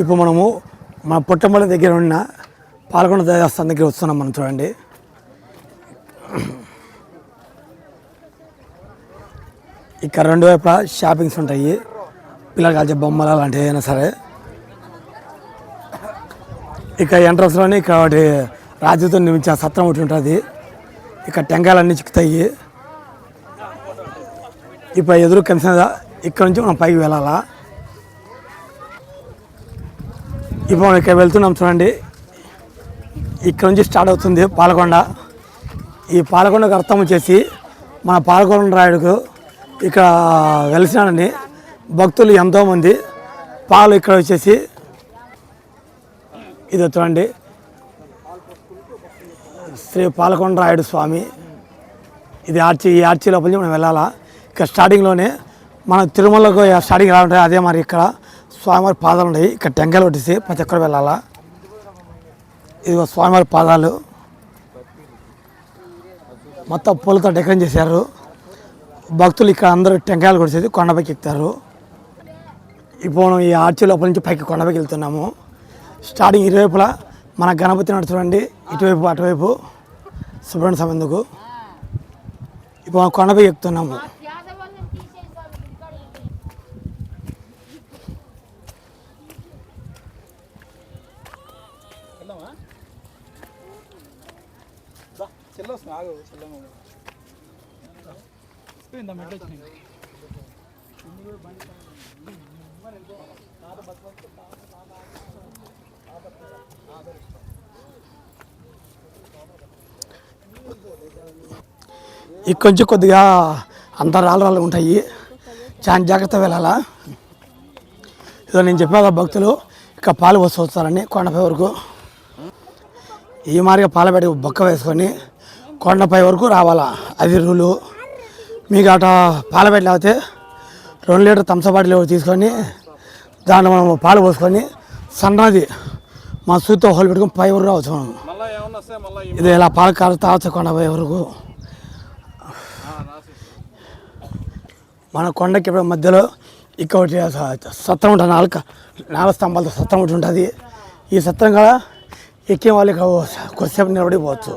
ఇప్పుడు మనము మన పుట్టంబల దగ్గర ఉన్న పాల్గొండ దేవస్థానం దగ్గర వస్తున్నాం మనం చూడండి. ఇక్కడ రెండు వైపులా షాపింగ్స్ ఉంటాయి. పిల్లలు కాల్చే బొమ్మలు అలాంటివి అయినా సరే. ఇక్కడ ఎంట్రన్స్లోనే ఇక్కడ ఒకటి రాజుతో నిర్మించిన సత్రం ఒకటి ఉంటుంది. ఇక్కడ టెంకాయలు అన్నీ చిక్కుతాయి. ఇప్పుడు ఎదురు కలిసిన ఇక్కడ నుంచి మనం పైకి వెళ్ళాలా? ఇప్పుడు మనం ఇక్కడ వెళ్తున్నాం చూడండి. ఇక్కడ నుంచి స్టార్ట్ అవుతుంది పాలకొండ. ఈ పాలకొండకు అర్థం వచ్చేసి మన పాలకొండ రాయుడుకు ఇక్కడ వెలిసినాడని భక్తులు ఎంతోమంది. పాలు ఇక్కడ వచ్చేసి ఇది చూడండి. శ్రీ పాలకొండ రాయుడు స్వామి. ఇది ఆర్చి ఈ ఆర్చి లోపల మనం వెళ్ళాలా. ఇక్కడ స్టార్టింగ్లోనే మన తిరుమలకు స్టార్టింగ్ ఎలా ఉంటుంది అదే మరి ఇక్కడ. స్వామివారి పాదాలు ఉన్నాయి. ఇక్కడ టెంకాయలు కొట్టేసి ప్రతి ఒక్కరు వెళ్ళాలా? ఇది స్వామివారి పాదాలు. మొత్తం పూలతో డెకరేట్ చేశారు. భక్తులు ఇక్కడ అందరూ టెంకాయలు కొట్టేసి కొండపైకి ఎక్కుతారు. ఇప్పుడు మనం ఈ ఆర్చి లోపల నుంచి పైకి కొండపైకి వెళ్తున్నాము. స్టార్టింగ్ ఇరువైపులా మన గణపతి నాడు చూడండి. ఇటువైపు అటువైపు. సుబ్రహ్మణ్య సమందుకు ఇప్పుడు మనం కొండపైకి ఎక్కుతున్నాము చెల్లొస్తుంది ఆగు చెల్లమ్మ పోయిందా మెట్లు వచ్చినాయి. ఇక్కడ కొద్దిగా అంత రాళ్ళు రాళ్ళు ఉంటాయి. చాలా జాగ్రత్త వెళ్ళాలా? ఇదో నేను చెప్పాక భక్తులు ఇక్కడ పాలు పోసి వస్తారని కొండపై వరకు. ఈ మారిగా పాలబెట్టి బొక్క వేసుకొని కొండపై వరకు రావాలా? అది రూలు. మీకు అట పాలబెట్టి లేకపోతే రెండు లీటర్ తంసబాటిల్ తీసుకొని దాంట్లో మనం పాలు పోసుకొని సన్నది మా సూతో హోల్ పెట్టుకొని పై వరకు రావచ్చు మనం. ఇది ఇలా పాలు కారు తావచ్చు కొండపై వరకు? మన కొండకి ఇప్పుడు మధ్యలో ఇక్కడ సత్రం ఉంటుంది నాలుగు నాలుగు స్తంభాలతో సత్రం ఒకటి ఉంటుంది. ఈ సత్రం కూడా ఎక్కే వాళ్ళకి ఇక్కడ కొద్దిసేపు నిలబడిపోవచ్చు.